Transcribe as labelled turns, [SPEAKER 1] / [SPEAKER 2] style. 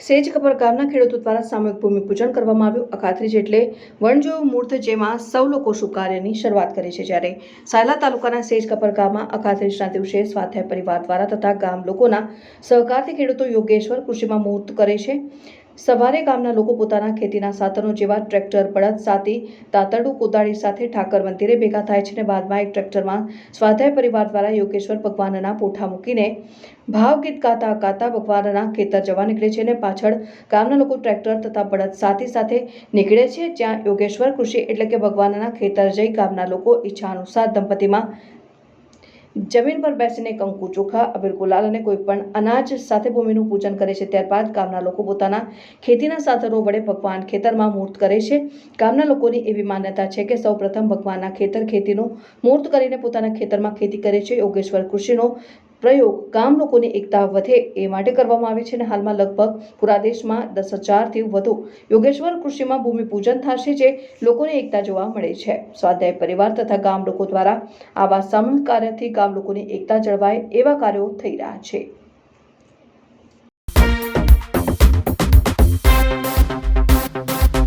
[SPEAKER 1] સેજ કપર ગામના ખેડૂતો દ્વારા સામૂહિક ભૂમિપૂજન કરવામાં આવ્યું. અખાત્રીજ એટલે વણજો મૂર્ત જેમાં સૌ લોકો કાર્યની શરૂઆત કરે છે જ્યારે સાયલા તાલુકાના સેજ કપર ગામમાં અખાત્રીજના દિવસે સ્વાધ્યાય પરિવાર દ્વારા તથા ગામ લોકોના સહકારથી ખેડૂતો યોગેશ્વર કૃષિમાં મુહૂર્ત કરે છે. સવારે ગામના લોકો પોતાના ખેતીના સાધનો જેવા ટ્રેક્ટર, બળદ સાથી તાતરડું કોદાળી સાથે ઠાકર મંદિરે ભેગા થાય છે અને બાદમાં એક ટ્રેક્ટરમાં સ્વાધ્યાય પરિવાર દ્વારા યોગેશ્વર ભગવાનના પોઠા મૂકીને ભાવગીત ગાતા ગાતા ભગવાનના ખેતર જવા નીકળે છે અને પાછળ ગામના લોકો ટ્રેક્ટર તથા બળદ સાથી સાથે નીકળે છે. જ્યાં યોગેશ્વર કૃષિ એટલે કે ભગવાનના ખેતર જઈ ગામના લોકો ઈચ્છા અનુસાર દંપતીમાં જમીન પર બેસીને કંકુ ચોખા અબીર ગુલાલ અને કોઈ પણ અનાજ સાથે ભૂમિનું પૂજન કરે છે. ત્યારબાદ ગામના લોકો પોતાના ખેતીના સાધનો વડે ભગવાન ખેતરમાં મૂર્ત કરે છે. ગામના લોકોની એવી માન્યતા છે કે સૌપ્રથમ ભગવાનના ખેતર ખેતીનું મૂર્ત કરીને પોતાના ખેતરમાં ખેતી કરે છે. યોગેશ્વર કૃષિનો પ્રયોગ ગામ લોકોની એકતા વધે એ માટે કરવામાં આવે છે અને હાલમાં લગભગ પૂરા દેશમાં દસ હજારથી વધુ યોગેશ્વર કૃષિમાં ભૂમિપૂજન થશે જે લોકોની એકતા જોવા મળે છે. સ્વાધ્યાય પરિવાર તથા ગામ લોકો દ્વારા આવા સામૂહિક કાર્યથી ગામ લોકોની એકતા જળવાય એવા કાર્યો થઈ રહ્યા છે.